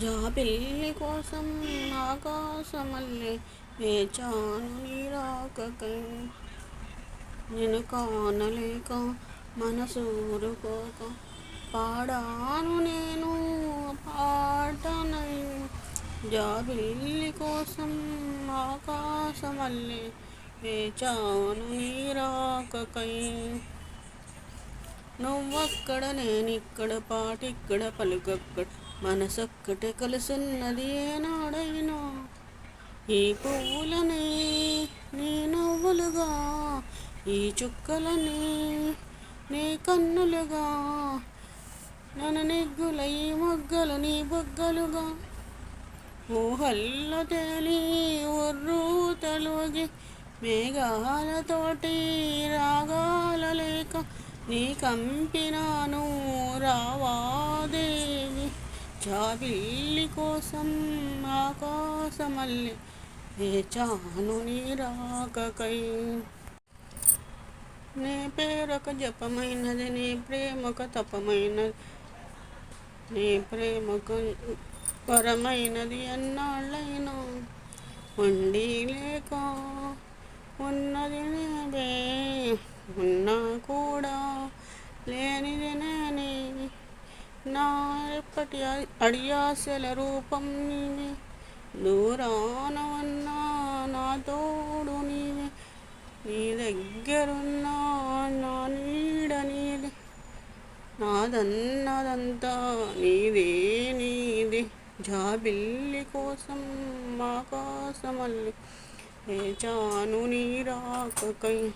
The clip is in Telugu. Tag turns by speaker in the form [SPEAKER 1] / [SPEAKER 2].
[SPEAKER 1] జాబిల్లి కోసం ఆకాశమల్లె వేచాను నీరాకకై నేను కానలేక మనసూరుకోక పాడాను నేను పాటనై జాబిల్లి కోసం ఆకాశమల్లె వేచాను నీరాకకై నువ్వక్కడ నేనిక్కడ పాటిక్కడ పలుకక్కడ మనసొక్కటే కలుసున్నది ఏనాడైనా ఈ పువ్వులనే నీ నవ్వులుగా ఈ చుక్కలనే నీ కన్నులుగా నన్ను నెగ్గుల ఈ మొగ్గలు నీ బొగ్గలుగా. ఊహల్లో తేలి ఉర్రు తలుగి మేఘాలతోటి నీ కంపినాను రావాదేవి. జాబిల్లి కోసం ఆకాశమల్లి వేచాను నీ రాకకై. నీ పేరొక జపమైనది నీ ప్రేమొక తపమైనది నీ ప్రేమకు పరమైనది అన్నాళ్ళైనా వండి లేక ఉన్నది నేవే ఉన్నా కూడా లేనిదేనే నా ఎప్పటి అడియాసల రూపం నీవే. దూరాన ఉన్నా నా తోడు నీవే. నీ దగ్గరున్నా నా నీడ నీదే. నాదన్నదంతా నీదే నీదే. జాబిల్లి కోసం ఆకాశమల్లి. చాను నీ రాకకై